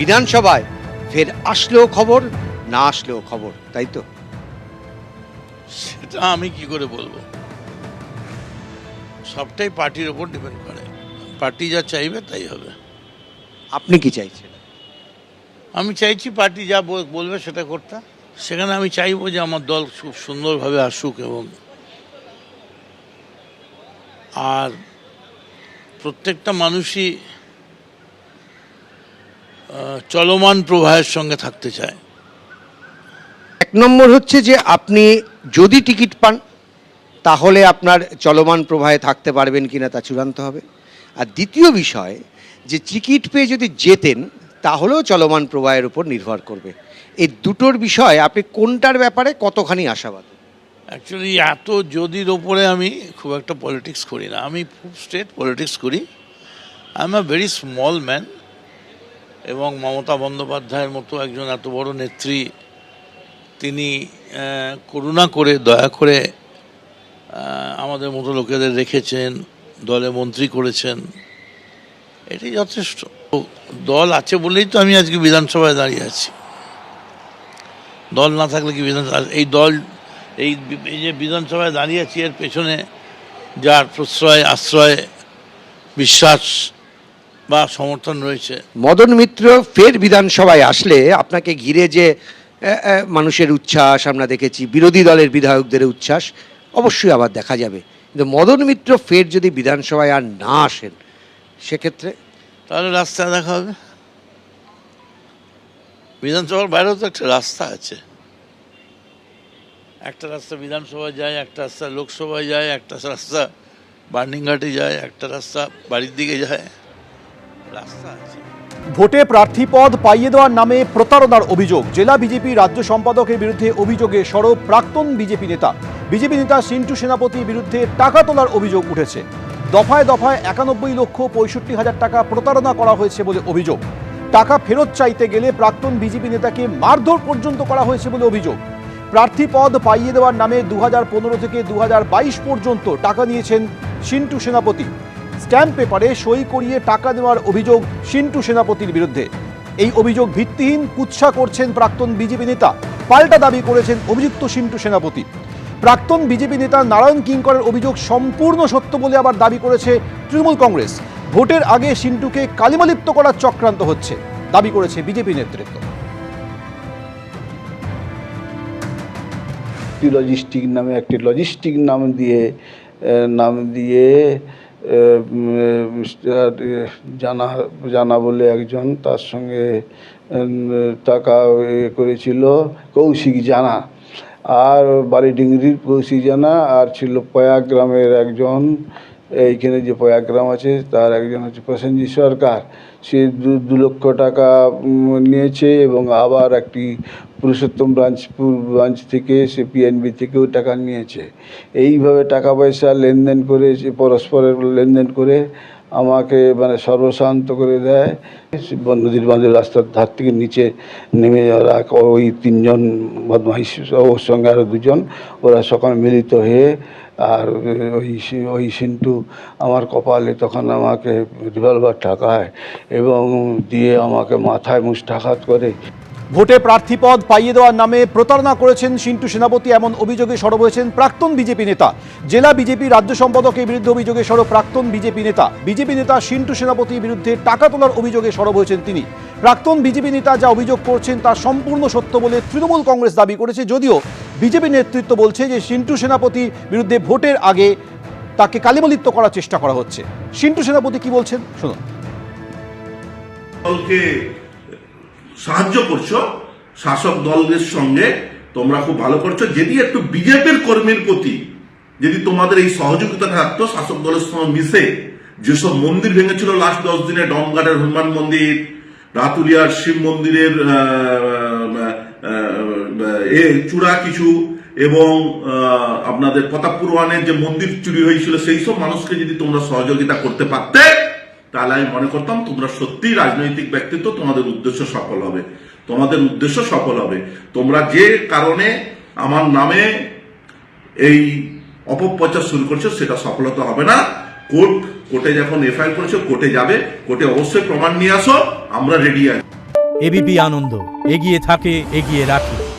বিধানসভায় ফের আসলেও খবর না আসলেও খবর তাই তো? সেটা আমি কি করে বলব? সবটাই পার্টির ওপর ডিপেন্ড করে। পার্টি যা চাইবে তাই হবে। আপনি কি চাইছেন? আমি চাইছি পার্টি যা বলবে সেটা করতে। সেখানে আমি চাইব যে আমার দল খুব সুন্দরভাবে আসুক এবং আর প্রত্যেকটা মানুষই চলমান প্রবাহের সঙ্গে থাকতে চায়। এক নম্বর হচ্ছে যে আপনি যদি টিকিট পান তাহলে আপনার চলমান প্রবাহে থাকতে পারবেন কি না তা চূড়ান্ত হবে। আর দ্বিতীয় বিষয় যে টিকিট পেয়ে যদি যেতেন তাহলেও চলমান প্রবাহের উপর নির্ভর করবে। এই দুটোর বিষয় আপনি কোনটার ব্যাপারে কতখানি আশাবাদ? অ্যাকচুয়ালি এত যদির ওপরে আমি খুব একটা পলিটিক্স করি না। আমি খুব স্ট্রেট পলিটিক্স করি। I am a very small man এবং মমতা বন্দ্যোপাধ্যায়ের মতো একজন এত বড় নেত্রী, তিনি করুণা করে, দয়া করে আমাদের মতো লোকেদের রেখেছেন, দলে মন্ত্রী করেছেন। এটাই যথেষ্ট। দল আছে বলেই তো আমি আজকে বিধানসভায় দাঁড়িয়ে আছি। দল না থাকলে কি বিধানসভা এই দল, এই এই যে বিধানসভায় দাঁড়িয়ে আছি, এর পেছনে যার প্রশ্রয়, আশ্রয়, বিশ্বাস বা সমর্থন রয়েছে। মদন মিত্র ফের বিধানসভায় আসলে আপনাকে ঘিরে যে মানুষের উচ্ছ্বাস আমরা দেখেছি বিরোধী দলের বিধায়কদের উচ্ছ্বাস অবশ্যই আবার দেখা যাবে। কিন্তু মদন মিত্র ফের যদি বিধানসভায় আর না আসেন সেক্ষেত্রে? তাহলে রাস্তায় দেখা হবে। বিধানসভার বাইরেও তো একটা রাস্তা আছে। একটা রাস্তা বিধানসভায় যায় একটা রাস্তা লোকসভায় যায় একটা রাস্তা বার্নিংঘাটে যায় একটা রাস্তা বাড়ির দিকে যায়। রাস্তা ভোটে প্রার্থী পদ পাইয়ে দেওয়ার নামে প্রতারণার অভিযোগ। জেলা বিজেপি রাজ্য সম্পাদকের বিরুদ্ধে অভিযোগে সরব প্রাক্তন বিজেপি নেতা। বিজেপি নেতা সিন্টু সেনাপতির বিরুদ্ধে টাকা তোলার অভিযোগ উঠেছে। দফায় দফায় একানব্বই লক্ষ পঁয়ষট্টি হাজার টাকা প্রতারণা করা হয়েছে বলে অভিযোগ। টাকা ফেরত চাইতে গেলে প্রাক্তন বিজেপি নেতাকে মারধর পর্যন্ত করা হয়েছে বলে অভিযোগ। প্রার্থী পদ পাইয়ে দেওয়ার নামে দু হাজার পনেরো থেকে দু হাজার বাইশ পর্যন্ত টাকা নিয়েছেন সিন্টু সেনাপতি। স্ট্যাম্প পেপারে সই করিয়ে টাকা দেওয়ার অভিযোগ সিন্টু সেনাপতির বিরুদ্ধে। এই অভিযোগ ভিত্তিহীন, কুৎসা করছেন প্রাক্তন বিজেপি নেতা। পাল্টা দাবি করেছেন অভিযুক্ত সিন্টু সেনাপতি। প্রাক্তন বিজেপি নেতা নারায়ণ কিঙ্করের অভিযোগ সম্পূর্ণ সত্য বলে আবার দাবি করেছে তৃণমূল কংগ্রেস। ভোটের আগে সিন্টুকে কালিমালিপ্ত করার চক্রান্ত হচ্ছে, দাবি করেছে বিজেপি নেতৃত্ব। লজিস্টিক নামে একটি লজিস্টিক নাম দিয়ে নাম দিয়ে মিস্টার জানা জানা বলে একজন তার সঙ্গে টাকা ইয়ে করেছিল, কৌশিক জানা। আর বাড়ি ডিংরির কৌশিক জানা, আর ছিল পয়া গ্রামের একজন এইখানে যে পয়াগ্রাম আছে, তার একজন হচ্ছে প্রসেনজিৎ সরকার। সে দু দু লক্ষ টাকা নিয়েছে এবং আবার একটি পুরুষোত্তম ব্রাঞ্চ ব্রাঞ্চ থেকে সে পিএনবি থেকেও টাকা নিয়েছে। এইভাবে টাকা পয়সা লেনদেন করে সে পরস্পরের লেনদেন করে আমাকে মানে সর্বশান্ত করে দেয়। নদীর বাঁধের রাস্তার ধার থেকে নিচে নেমে ওরা ওই তিনজন বদমাইশ, ওর সঙ্গে আরও দুজন, ওরা সকাল মিলিত হয়ে আর ওই ওই সিন্টু আমার কপালে তখন আমাকে রিভলভার ঠাকায় এবং দিয়ে আমাকে মাথায় মুষ্টাঘাত করে। ভোটে প্রার্থী পদ পাইয়ে দেওয়ার নামে প্রতারণা করেছেন সিন্টু সেনাপতি এমন অভিযোগে সরব হয়েছেন প্রাক্তন বিজেপি নেতা। জেলা বিজেপি রাজ্য সম্পাদকের বিরুদ্ধে অভিযোগে সরব প্রাক্তন বিজেপি নেতা। বিজেপি নেতা সিন্টু সেনাপতির বিরুদ্ধে টাকা তোলার অভিযোগে সরব হয়েছেন তিনি। প্রাক্তন বিজেপি নেতা যা অভিযোগ করছেন তা সম্পূর্ণ সত্য বলে তৃণমূল কংগ্রেস দাবি করেছে। যদিও বিজেপি নেতৃত্ব বলছে যে সিন্টু সেনাপতির বিরুদ্ধে ভোটের আগে তাকে কালিমালিপ্ত করার চেষ্টা করা হচ্ছে। সিন্টু সেনাপতি কি বলছেন? শুনুন। সাহায্য করছ, শাসক দলের সঙ্গে তোমরা খুব ভালো করছ। যদি একটু বিজেপির কর্মীর প্রতি, যদি তোমাদের এই সহযোগিতা থাকতো শাসক দলের সঙ্গে মিশে, যেসব মন্দির ভেঙেছিল লাস্ট দশ দিনে, ডমঘাটের হনুমান মন্দির, রাতুলিয়ার শিব মন্দিরের এ, চূড়া কিছু, এবং আপনাদের প্রতাপপুর ওয়ানের যে মন্দির চুরি হয়েছিল, সেই সব মানুষকে যদি তোমরা সহযোগিতা করতে পারতে তাহলে আমি মনে করতাম তোমরা সত্যিই রাজনৈতিক ব্যক্তিত্ব, তোমাদের উদ্দেশ্য সফল হবে। তোমাদের উদ্দেশ্য সফল হবে। তোমরা যে কারণে আমার নামে এই অপপ্রচার শুরু করছ, সেটা সফলতা হবে না। কোর্ট, কোর্টে যখন এফআইআর করেছ, কোর্টে যাবে। কোর্টে অবশ্যই প্রমাণ নিয়ে আসো। আমরা রেডি আছি। এবিপি আনন্দ। এগিয়ে থাকে, এগিয়ে রাখে।